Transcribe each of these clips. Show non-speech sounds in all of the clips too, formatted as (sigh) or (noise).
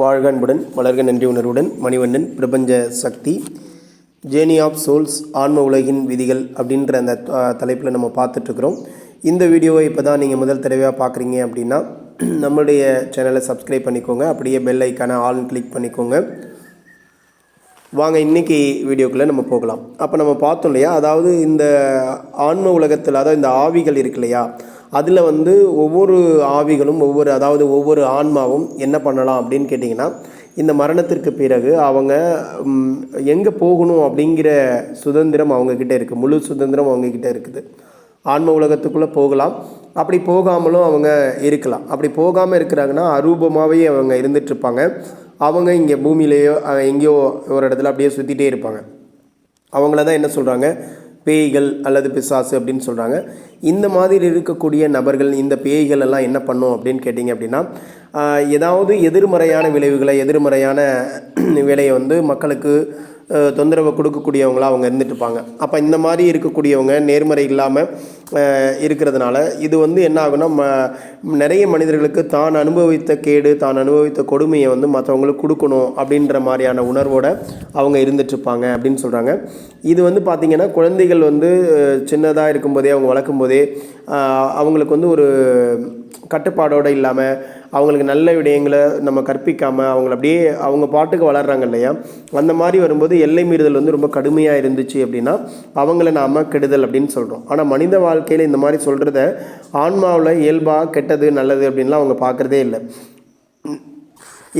வாழ்க அன்புடன் வளர்க நன்றி உணர்வுடன் மணிவண்ணன் பிரபஞ்ச சக்தி ஜேர்னி ஆஃப் சோல்ஸ் ஆன்ம உலகின் விதிகள் அப்படின்ற அந்த தலைப்பில் நம்ம பார்த்துட்ருக்குறோம். இந்த வீடியோவை இப்போ தான் நீங்கள் முதல் தடவையாக பார்க்குறீங்க அப்படின்னா நம்மளுடைய சேனலை சப்ஸ்கிரைப் பண்ணிக்கோங்க. அப்படியே பெல் ஐக்கான ஆல்னு கிளிக் பண்ணிக்கோங்க. வாங்க இன்னைக்கு வீடியோக்குள்ளே நம்ம போகலாம். அப்போ நம்ம பார்த்தோம் இல்லையா? அதாவது இந்த ஆன்ம உலகத்தில் அதாவது இந்த ஆவிகள் இருக்கு இல்லையா? அதில் வந்து ஒவ்வொரு ஆவிகளும் ஒவ்வொரு அதாவது ஒவ்வொரு ஆன்மாவும் என்ன பண்ணலாம் அப்படின்னு கேட்டிங்கன்னா இந்த மரணத்திற்கு பிறகு அவங்க எங்கே போகணும் அப்படிங்கிற சுதந்திரம் அவங்கக்கிட்ட இருக்குது முழு சுதந்திரம் அவங்கக்கிட்ட இருக்குது. ஆன்ம உலகத்துக்குள்ளே போகலாம். அப்படி போகாமலும் அவங்க இருக்கலாம். அப்படி போகாமல் இருக்கிறாங்கன்னா அரூபமாகவே அவங்க இருந்துகிட்ருப்பாங்க அவங்க இங்கே பூமியிலேயோ எங்கேயோ ஒரு இடத்துல அப்படியே சுற்றிட்டே இருப்பாங்க. அவங்கள தான் என்ன சொல்கிறாங்க பேய்கள் அல்லது பிசாசு அப்படின்னு சொல்கிறாங்க இந்த மாதிரி இருக்கக்கூடிய நபர்கள் இந்த பேய்கள் எல்லாம் என்ன பண்ணும் அப்படின்னு கேட்டிங்க அப்படின்னா ஏதாவது எதிர்மறையான விளைவுகளை எதிர்மறையான (clears throat) வேலையை வந்து மக்களுக்கு தொந்தரவை கொடுக்கக்கூடியவங்களாக அவங்க இருந்துட்டுருப்பாங்க. அப்போ இந்த மாதிரி இருக்கக்கூடியவங்க நேர்மறை இல்லாமல் இருக்கிறதுனால இது வந்து என்ன ஆகுனா ம நிறைய மனிதர்களுக்கு தான் அனுபவித்த கேடு தான் அனுபவித்த கொடுமையை வந்து மற்றவங்களுக்கு கொடுக்கணும் அப்படின்ற மாதிரியான உணர்வோடு அவங்க இருந்துட்டுருப்பாங்க அப்படின்னு சொல்கிறாங்க இது வந்து பார்த்திங்கன்னா குழந்தைகள் வந்து சின்னதாக இருக்கும்போதே அவங்க வளர்க்கும் போதே அவங்களுக்கு வந்து ஒரு கட்டுப்பாடோடு இல்லாமல் அவங்களுக்கு நல்ல விடயங்களை நம்ம கற்பிக்காமல் அவங்கள அப்படியே அவங்க பாட்டுக்கு வளர்றாங்க இல்லையா? அந்த மாதிரி வரும்போது எல்லை மீறுதல் வந்து ரொம்ப கடுமையாக இருந்துச்சு அப்படின்னா அவங்கள நாம் கெடுதல் அப்படின்னு சொல்கிறோம் ஆனால் மனித வாழ்க்கையில் இந்த மாதிரி சொல்கிறத ஆன்மாவில் இயல்பாக கெட்டது நல்லது அப்படின்லாம் அவங்க பார்க்குறதே இல்லை.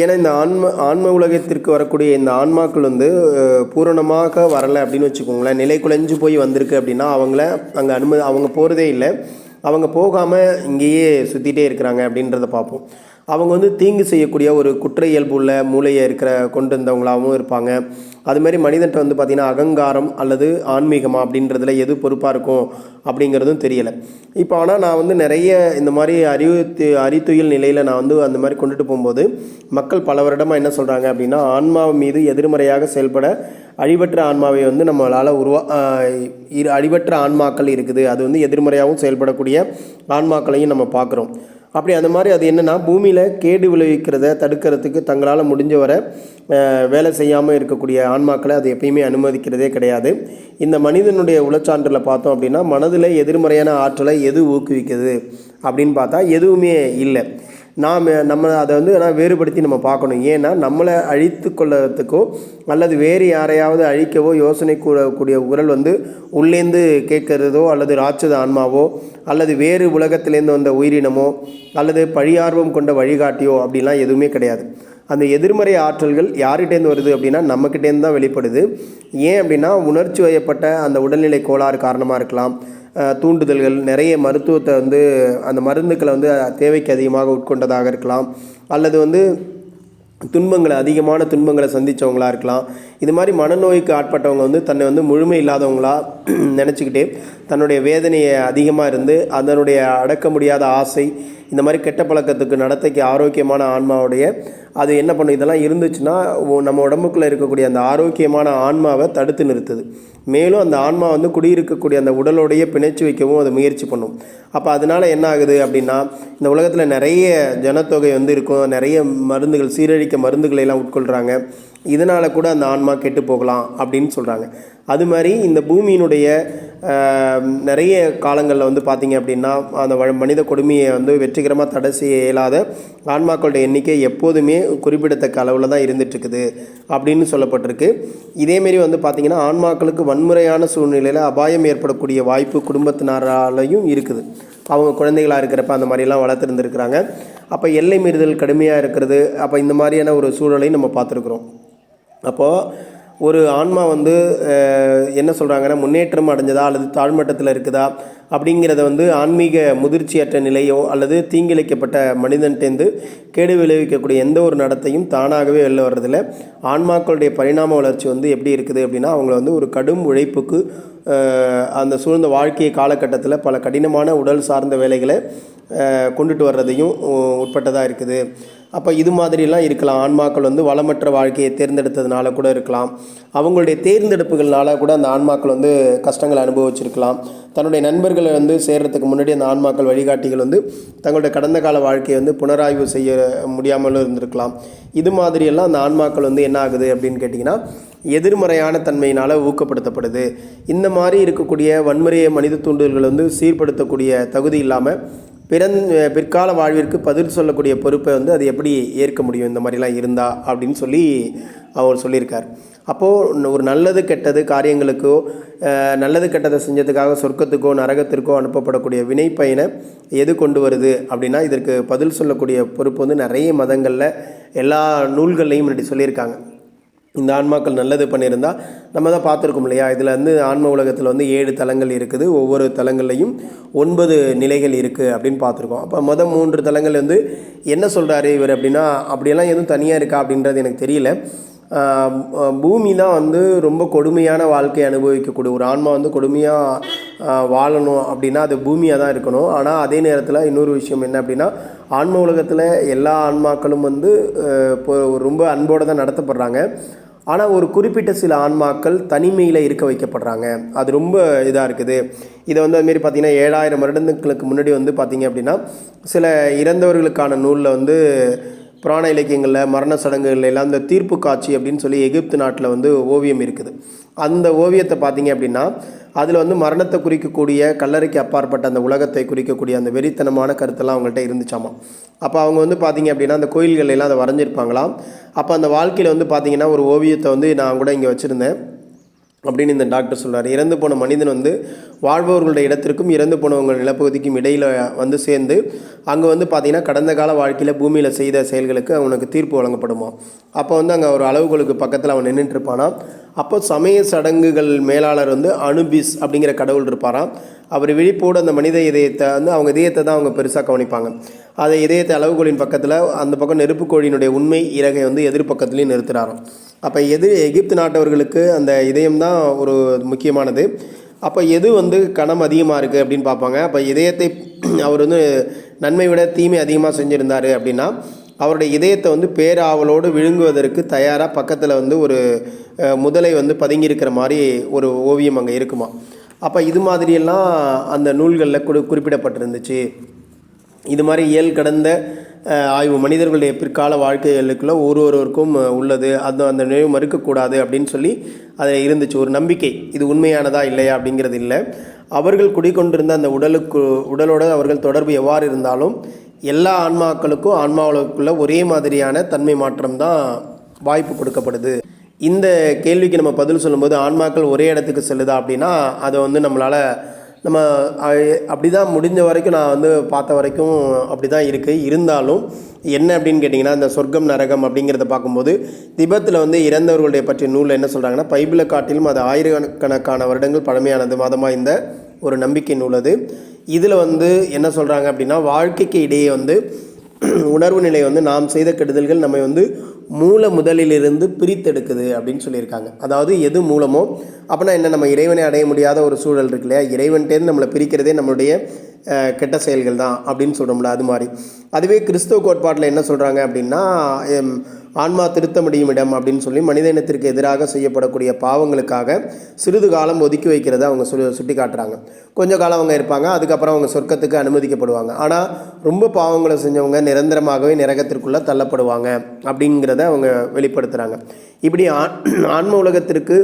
ஏன்னா இந்த ஆன்ம ஆன்ம உலகத்திற்கு வரக்கூடிய இந்த ஆன்மாக்கள் வந்து பூரணமாக வரலை அப்படின்னு வச்சுக்கோங்களேன். நிலை குலைஞ்சு போய் வந்திருக்கு அப்படின்னா அவங்கள அங்கே அனுமதி அவங்க போகிறதே இல்லை. அவங்க போகாமல் இங்கேயே சுற்றிட்டே இருக்கிறாங்க அப்படின்றத பார்ப்போம். அவங்க வந்து தீங்கு செய்யக்கூடிய ஒரு குற்ற இயல்பு உள்ள மூளையை இருக்கிற கொண்டு வந்தவங்களாகவும் இருப்பாங்க. அதுமாரி மனிதன்ட்ட வந்து பார்த்திங்கன்னா அகங்காரம் அல்லது ஆன்மீகமா அப்படின்றதுல எது பொறுப்பாக இருக்கும் அப்படிங்கிறதும் தெரியலை. இப்போ ஆனால் நான் வந்து நிறைய இந்த மாதிரி அறிவு அறித்துயில் நிலையில் நான் வந்து அந்த மாதிரி கொண்டுட்டு போகும்போது மக்கள் பல வருடமாக என்ன சொல்கிறாங்க அப்படின்னா ஆன்மா மீது எதிர்மறையாக செயல்பட அழிவற்ற ஆன்மாவை வந்து நம்மளால் உருவா இரு அழிவற்ற ஆன்மாக்கள் இருக்குது. அது வந்து எதிர்மறையாகவும் செயல்படக்கூடிய ஆன்மாக்களையும் நம்ம பார்க்குறோம். அப்படி அந்த மாதிரி அது என்னென்னா பூமியில் கேடு விளைவிக்கிறத தடுக்கிறதுக்கு தங்களால் முடிஞ்ச வரை வேலை செய்யாமல் இருக்கக்கூடிய ஆன்மாக்களை அது எப்பயுமே அனுமதிக்கிறதே கிடையாது. இந்த மனிதனுடைய உளச்சான்றில் பார்த்தோம் அப்படின்னா மனதில் எதிர்மறையான ஆற்றலை எது ஊக்குவிக்குது அப்படின்னு பார்த்தா எதுவுமே இல்லை. நாம் நம்ம அதை வந்து ஆனால் வேறுபடுத்தி நம்ம பார்க்கணும். ஏன்னா நம்மளை அழித்து கொள்ளறதுக்கோ அல்லது வேறு யாரையாவது அழிக்கவோ யோசனை கூடக்கூடிய குரல் வந்து உள்ளேந்து கேட்கறதோ அல்லது ராட்சத ஆன்மாவோ அல்லது வேறு உலகத்திலேருந்து வந்த உயிரினமோ அல்லது பழியார்வம் கொண்ட வழிகாட்டியோ அப்படிலாம் எதுவுமே கிடையாது. அந்த எதிர்மறை ஆற்றல்கள் யார்கிட்டேருந்து வருது அப்படின்னா நம்மக்கிட்டேருந்து தான் வெளிப்படுது. ஏன் அப்படின்னா உணர்ச்சி வயப்பட்ட அந்த உடல்நிலை கோளாறு காரணமாக இருக்கலாம். தூண்டுதல்கள் நிறைய மருத்துவத்தை வந்து அந்த மருந்துக்களை வந்து தேவைக்கு அதிகமாக உட்கொண்டதாக இருக்கலாம். அல்லது வந்து துன்பங்களை அதிகமான துன்பங்களை சந்தித்தவங்களாக இருக்கலாம். இது மாதிரி மனநோய்க்கு ஆட்பட்டவங்க வந்து தன்னை வந்து முழுமை இல்லாதவங்களாக (clears throat) நினச்சிக்கிட்டே தன்னுடைய வேதனையை அதிகமாக இருந்து அதனுடைய அடக்க முடியாத ஆசை இந்த மாதிரி கெட்ட பழக்கத்துக்கு நடத்தைக்கு ஆரோக்கியமான ஆன்மாவுடைய அது என்ன பண்ணும்? இதெல்லாம் இருந்துச்சுன்னா நம்ம உடம்புக்குள்ளே இருக்கக்கூடிய அந்த ஆரோக்கியமான ஆன்மாவை தடுத்து நிறுத்துது. மேலும் அந்த ஆன்மா வந்து குடியிருக்கக்கூடிய அந்த உடலோடைய பிணைச்சு வைக்கவும் அது முயற்சி பண்ணும். அப்போ அதனால் என்ன ஆகுது அப்படின்னா இந்த உலகத்தில் நிறைய ஜனத்தொகை வந்து இருக்கும். நிறைய மருந்துகள் சீரழிக்க மருந்துகளை எல்லாம் உட்கொள்கிறாங்க இதனால் கூட அந்த ஆன்மா கெட்டு போகலாம் அப்படின்னு சொல்கிறாங்க அது மாதிரி இந்த பூமியினுடைய நிறைய காலங்களில் வந்து பார்த்திங்க அப்படின்னா அந்த வ- மனித கொடுமையை வந்து வெற்றிகரமாக தடை செய்ய இயலாத ஆன்மாக்களுடைய எண்ணிக்கை எப்போதுமே குறிப்பிடத்தக்க அளவில் தான் இருந்துகிட்ருக்குது அப்படின்னு சொல்லப்பட்டிருக்கு. இதேமாரி வந்து பார்த்திங்கன்னா ஆன்மாக்களுக்கு வன்முறையான சூழ்நிலையில் அபாயம் ஏற்படக்கூடிய வாய்ப்பு குடும்பத்தினராலையும் இருக்குது. அவங்க குழந்தைகளாக இருக்கிறப்ப அந்த மாதிரிலாம் வளர்த்துருந்துருக்குறாங்க. அப்போ எல்லை மீறுதல் கடுமையாக இருக்கிறது. அப்போ இந்த மாதிரியான ஒரு சூழலையும் நம்ம பார்த்துருக்குறோம். அப்போது ஒரு ஆன்மா வந்து என்ன சொல்கிறாங்கன்னா முன்னேற்றம் அடைஞ்சதா அல்லது தாழ்மட்டத்தில் இருக்குதா அப்படிங்கிறத வந்து ஆன்மீக முதிர்ச்சியற்ற நிலையோ அல்லது தீங்கிழைக்கப்பட்ட மனிதன்ட்டேந்து கேடு விளைவிக்கக்கூடிய எந்த ஒரு நடத்தையும் தானாகவே வெளில வர்றதில்ல. ஆன்மாக்களுடைய பரிணாம வளர்ச்சி வந்து எப்படி இருக்குது அப்படின்னா அவங்கள வந்து ஒரு கடும் உழைப்புக்கு அந்த சூழ்ந்த வாழ்க்கை காலகட்டத்தில் பல கடினமான உடல் சார்ந்த வேலைகளை கொண்டுட்டு வர்றதையும் உட்பட்டதாக இருக்குது. அப்போ இது மாதிரிலாம் இருக்கலாம். ஆன்மாக்கள் வந்து வளமற்ற வாழ்க்கையை தேர்ந்தெடுத்ததுனால கூட இருக்கலாம். அவங்களுடைய தேர்ந்தெடுப்புகள்னால கூட அந்த ஆன்மாக்கள் வந்து கஷ்டங்களை அனுபவிச்சிருக்கலாம். தன்னுடைய நண்பர்களை வந்து சேர்றதுக்கு முன்னாடி அந்த ஆன்மாக்கள் வழிகாட்டிகள் வந்து தங்களுடைய கடந்த கால வாழ்க்கையை வந்து புனராய்வு செய்ய முடியாமலும் இருந்திருக்கலாம். இது மாதிரியெல்லாம் அந்த ஆன்மாக்கள் வந்து என்ன ஆகுது அப்படின்னு கேட்டிங்கன்னா எதிர்மறையான தன்மையினால் ஊக்கப்படுத்தப்படுது. இந்த மாதிரி இருக்கக்கூடிய வன்முறையை மனித தூண்டுதல்களை வந்து சீர்படுத்தக்கூடிய தகுதி இல்லாமல் பிறந் பிற்கால வாழ்விற்கு பதில் சொல்லக்கூடிய பொறுப்பை வந்து அது எப்படி ஏற்க முடியும்? இந்த மாதிரிலாம் இருந்தா அப்படின்னு சொல்லி அவர் சொல்லியிருக்கார். அப்போது ஒரு நல்லது கெட்டது காரியங்களுக்கோ நல்லது கெட்டதை செஞ்சதுக்காக சொர்க்கத்துக்கோ நரகத்திற்கோ அனுப்பப்படக்கூடிய வினைப்பயனை எது கொண்டு வருது அப்படின்னா இதற்கு பதில் சொல்லக்கூடிய பொறுப்பு வந்து நிறைய மதங்களில் எல்லா நூல்கள்லையும் முன்னாடி சொல்லியிருக்காங்க. இந்த ஆன்மாக்கள் நல்லது பண்ணியிருந்தால் நம்ம தான் பார்த்துருக்கோம் இல்லையா? இதில் வந்து ஆன்ம உலகத்தில் வந்து ஏழு தலங்கள் இருக்குது. ஒவ்வொரு தலங்கள்லையும் ஒன்பது நிலைகள் இருக்குது அப்படின்னு பார்த்துருக்கோம். அப்போ மொதல் மூன்று தலங்கள் வந்து என்ன சொல்கிறாரு இவர் அப்படின்னா அப்படியெல்லாம் எதுவும் தனியாக இருக்கா அப்படின்றது எனக்கு தெரியல. பூமி தான் வந்து ரொம்ப கொடுமையான வாழ்க்கையை அனுபவிக்கக்கூடிய ஒரு ஆன்மா வந்து கொடுமையாக வாழணும் அப்படின்னா அது பூமியாக தான் இருக்கணும். ஆனால் அதே நேரத்தில் இன்னொரு விஷயம் என்ன அப்படின்னா ஆன்ம உலகத்தில் எல்லா ஆன்மாக்களும் வந்து இப்போ ரொம்ப அன்போடு தான் நடத்தப்படுறாங்க. ஆனால் ஒரு குறிப்பிட்ட சில ஆன்மாக்கள் தனிமையில் இருக்க வைக்கப்படுறாங்க. அது ரொம்ப இதாக இருக்குது. இதை வந்து அதுமாரி பார்த்திங்கன்னா ஏழாயிரம் வருடங்களுக்கு முன்னாடி வந்து பார்த்திங்க அப்படின்னா சில இறந்தவர்களுக்கான நூலில் வந்து புராண இலக்கியங்களில் மரண சடங்குகள்ல எல்லாம் இந்த தீர்ப்பு காட்சி அப்படின்னு சொல்லி எகிப்து நாட்டில் வந்து ஓவியம் இருக்குது. அந்த ஓவியத்தை பார்த்தீங்க அப்படின்னா அதில் வந்து மரணத்தை குறிக்கக்கூடிய கல்லறைக்கு அப்பாற்பட்ட அந்த உலகத்தை குறிக்கக்கூடிய அந்த வெறித்தனமான கருத்தெல்லாம் அவங்கள்ட்ட இருந்துச்சாமா? அப்போ அவங்க வந்து பார்த்தீங்க அப்படின்னா அந்த கோயில்கள் எல்லாம் அதை வரைஞ்சிருப்பாங்களாம். அப்போ அந்த வாழ்க்கையில் வந்து பார்த்தீங்கன்னா ஒரு ஓவியத்தை வந்து நான் கூட இங்கே வச்சுருந்தேன். அப்படின்னு இந்த டாக்டர் சொல்கிறார் இறந்து போன மனிதன் வந்து வாழ்பவர்களுடைய இடத்திற்கும் இறந்து போனவங்க நிலப்பகுதிக்கும் இடையில் வந்து சேர்ந்து அங்கே வந்து பார்த்திங்கன்னா கடந்த கால வாழ்க்கையில் பூமியில் செய்த செயல்களுக்கு அவனுக்கு தீர்ப்பு வழங்கப்படுமா? அப்போ வந்து அங்கே ஒரு அளவுகளுக்கு பக்கத்தில் அவன் நின்றுட்டு இருப்பானா? அப்போ சமய சடங்குகள் மேலாளர் வந்து அனுபிஸ் அப்படிங்கிற கடவுள் இருப்பாராம். அவர் விழிப்போடு அந்த மனித இதயத்தை வந்து அவங்க இதயத்தை தான் அவங்க பெருசாக கவனிப்பாங்க. அதை இதயத்தை அளவுகோலின் பக்கத்தில் அந்த பக்கம் நெருப்புக்கோழியினுடைய உண்மை இறகை வந்து எதிர்பக்கத்துலேயும் நிறுத்துகிறாரோ அப்போ எது எகிப்து நாட்டவர்களுக்கு அந்த இதயம் தான் ஒரு முக்கியமானது. அப்போ எது வந்து கணம் அதிகமாக இருக்குது அப்படின்னு பார்ப்பாங்க. அப்போ இதயத்தை அவர் வந்து நன்மை விட தீமை அதிகமாக செஞ்சுருந்தார் அப்படின்னா அவருடைய இதயத்தை வந்து பேராவலோடு விழுங்குவதற்கு தயாராக பக்கத்தில் வந்து ஒரு முதலை வந்து பதுங்கியிருக்கிற மாதிரி ஒரு ஓவியம் அங்கே இருக்குமா. அப்போ இது மாதிரியெல்லாம் அந்த நூல்களில் குறி குறிப்பிடப்பட்டிருந்துச்சு. இது மாதிரி இயல் கடந்த ஆய்வு மனிதர்களுடைய பிற்கால வாழ்க்கைகளுக்குள்ள ஒரு ஒருவருக்கும் உள்ளது. அந்த அந்த நினைவு மறுக்கக்கூடாது அப்படின்னு சொல்லி அது இருந்துச்சு. ஒரு நம்பிக்கை. இது உண்மையானதா இல்லையா அப்படிங்கிறது இல்லை. அவர்கள் குடிக்கொண்டிருந்த அந்த உடலுக்கு உடலோட அவர்கள் தொடர்பு எவ்வாறு இருந்தாலும் எல்லா ஆன்மாக்களுக்கும் ஆன்மாவுக்குள்ள ஒரே மாதிரியான தன்மை மாற்றம் தான் வாய்ப்பு கொடுக்கப்படுது. இந்த கேள்விக்கு நம்ம பதில் சொல்லும்போது ஆன்மாக்கள் ஒரே இடத்துக்கு செல்லுதா அப்படின்னா அதை வந்து நம்மளால் நம்ம அப்படி தான் முடிஞ்ச வரைக்கும் நான் வந்து பார்த்த வரைக்கும் அப்படி தான் இருக்குது இருந்தாலும் என்ன அப்படின்னு கேட்டிங்கன்னா இந்த சொர்க்கம் நரகம் அப்படிங்கிறத பார்க்கும்போது திபத்தில் வந்து இறந்தவர்களுடைய பற்றிய நூலில் என்ன சொல்கிறாங்கன்னா பைபிளை காட்டிலும் அது ஆயிரக்கணக்கான வருடங்கள் பழமையானது மதமாக இந்த ஒரு நம்பிக்கை நூல் அது. இதில் வந்து என்ன சொல்கிறாங்க அப்படின்னா வாழ்க்கைக்கு இடையே வந்து உணர்வு நிலை வந்து நாம் செய்த கெடுதல்கள் நம்மை வந்து மூல முதலிலிருந்து பிரித்தெடுக்குது அப்படின்னு சொல்லியிருக்காங்க. அதாவது எது மூலமோ அப்படின்னா என்ன நம்ம இறைவனை அடைய முடியாத ஒரு சூழல் இருக்கு இல்லையா? இறைவன்ட்டேருந்து நம்மளை பிரிக்கிறதே நம்மளுடைய கெட்ட செயல்கள் தான் அப்படின்னு சொல்கிறோம்ல அது மாதிரி. அதுவே கிறிஸ்துவ கோட்பாட்டில் என்ன சொல்கிறாங்க அப்படின்னா ஆன்மா திருத்த முடியும் இடம் அப்படின்னு சொல்லி மனித இனத்திற்கு எதிராக செய்யப்படக்கூடிய பாவங்களுக்காக சிறிது காலம் ஒதுக்கி வைக்கிறத அவங்க சொல்லி சுட்டி காட்டுறாங்க. கொஞ்ச காலம் அவங்க இருப்பாங்க அதுக்கப்புறம் அவங்க சொர்க்கத்துக்கு அனுமதிக்கப்படுவாங்க. ஆனால் ரொம்ப பாவங்களை செஞ்சவங்க நிரந்தரமாகவே நரகத்திற்குள்ளே தள்ளப்படுவாங்க அப்படிங்கிறத அவங்க வெளிப்படுத்துகிறாங்க இப்படி ஆன் ஆன்ம உலகத்திற்கு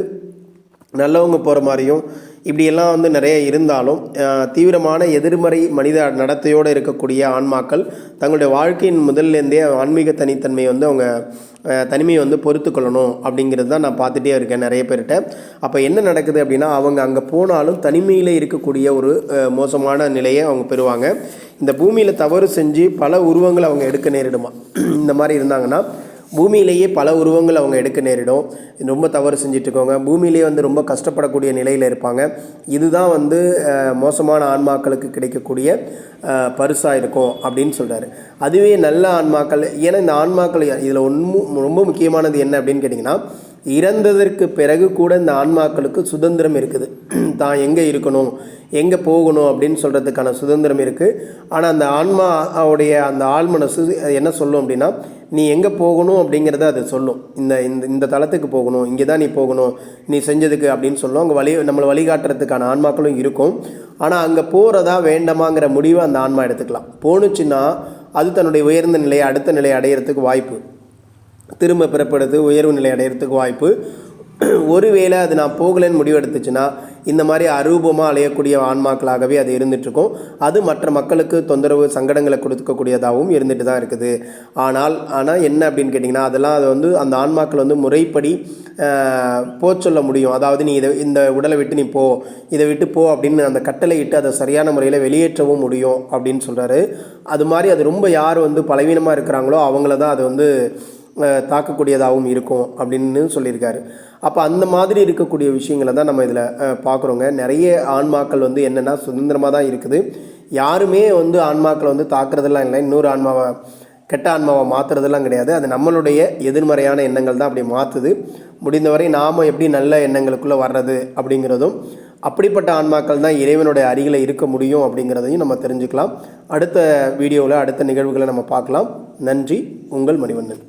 நல்லவங்க போகிற மாதிரியும் இப்படியெல்லாம் வந்து நிறைய இருந்தாலும் தீவிரமான எதிர்மறை மனித நடத்தையோடு இருக்கக்கூடிய ஆன்மாக்கள் தங்களுடைய வாழ்க்கையின் முதல்லேருந்தே ஆன்மீக தனித்தன்மையை வந்து அவங்க தனிமையை வந்து பொறுத்து கொள்ளணும் அப்படிங்கிறது தான் நான் பார்த்துட்டே இருக்கேன் நிறைய பேர்கிட்ட. அப்போ என்ன நடக்குது அப்படின்னா அவங்க அங்கே போனாலும் தனிமையில் இருக்கக்கூடிய ஒரு மோசமான நிலையை அவங்க பெறுவாங்க. இந்த பூமியில் தவறு செஞ்சு பல உருவங்களை அவங்க எடுக்க நேரிடுமா? (clears throat) இந்த மாதிரி இருந்தாங்கன்னா பூமியிலேயே பல உருவங்கள் அவங்க எடுக்க நேரிடும். ரொம்ப தவறு செஞ்சுட்டு பூமியிலேயே வந்து ரொம்ப கஷ்டப்படக்கூடிய நிலையில் இருப்பாங்க. இதுதான் வந்து மோசமான ஆன்மாக்களுக்கு கிடைக்கக்கூடிய பரிசாக இருக்கும் அப்படின்னு சொல்கிறாரு அதுவே நல்ல ஆன்மாக்கள் ஏன்னா இந்த ஆன்மாக்கள் இதில் ஒன்றும் ரொம்ப முக்கியமானது என்ன அப்படின்னு கேட்டிங்கன்னா இறந்ததற்கு பிறகு கூட இந்த ஆன்மாக்களுக்கு சுதந்திரம் இருக்குது. (clears throat) தான் எங்கே இருக்கணும் எங்கே போகணும் அப்படின்னு சொல்கிறதுக்கான சுதந்திரம் இருக்குது ஆனால் அந்த ஆன்மாவுடைய அந்த ஆழ்மனசு என்ன சொல்லும் அப்படின்னா நீ எங்கே போகணும் அப்படிங்கிறத அது சொல்லும். இந்த இந்த இந்த தளத்துக்கு போகணும் இங்கே தான் நீ போகணும் நீ செஞ்சதுக்கு அப்படின்னு சொல்லும். அங்கே வழி நம்மளை வழிகாட்டுறதுக்கான ஆன்மாக்களும் இருக்கும். ஆனால் அங்கே போகிறதா வேண்டாமாங்கிற முடிவை அந்த ஆன்மா எடுத்துக்கலாம். போணுச்சுன்னா அது தன்னுடைய உயர்ந்த நிலையை அடுத்த நிலையை அடையிறதுக்கு வாய்ப்பு. திரும்ப பிறப்படுது உயர்வு நிலை அடையிறதுக்கு வாய்ப்பு. (clears throat) ஒருவேளை அது நான் போகலைன்னு முடிவெடுத்துச்சுன்னா இந்த மாதிரி அரூபமாக அலையக்கூடிய ஆன்மாக்களாகவே அது இருந்துகிட்ருக்கும் அது மற்ற மக்களுக்கு தொந்தரவு சங்கடங்களை கொடுக்கக்கூடியதாகவும் இருந்துட்டு தான் இருக்குது. ஆனால் ஆனால் என்ன அப்படின்னு கேட்டிங்கன்னா அதெல்லாம் அது வந்து அந்த ஆன்மாக்கள் வந்து முறைப்படி போச்சொல்ல முடியும். அதாவது நீ இதை இந்த உடலை விட்டு நீ போ இதை விட்டு போ அப்படின்னு அந்த கட்டளை இட்டு அதை சரியான முறையில் வெளியேற்றவும் முடியும் அப்படின்னு சொல்கிறாரு அது மாதிரி அது ரொம்ப யார் வந்து பலவீனமாக இருக்கிறாங்களோ அவங்கள தான் அது வந்து தாக்கக்கூடியதாகவும் இருக்கும் அப்படின்னு சொல்லியிருக்காரு. அப்போ அந்த மாதிரி இருக்கக்கூடிய விஷயங்களை தான் நம்ம இதில் பார்க்குறோங்க நிறைய ஆன்மாக்கள் வந்து என்னென்னா சுதந்திரமாக தான் இருக்குது. யாருமே வந்து ஆன்மாக்களை வந்து தாக்குறதெல்லாம் இல்லை. இன்னொரு ஆன்மாவை கெட்ட ஆன்மாவை மாற்றுறதெல்லாம் கிடையாது. அது நம்மளுடைய எதிர்மறையான எண்ணங்கள் தான் அப்படி மாற்றுது முடிந்தவரை நாம் எப்படி நல்ல எண்ணங்களுக்குள்ளே வர்றது அப்படிங்கிறதும் அப்படிப்பட்ட ஆன்மாக்கள் தான் இறைவனுடைய அருகில் இருக்க முடியும் அப்படிங்கிறதையும் நம்ம தெரிஞ்சுக்கலாம். அடுத்த வீடியோவில் அடுத்த நிகழ்வுகளை நம்ம பார்க்கலாம். நன்றி. உங்கள் மணிவண்ணன்.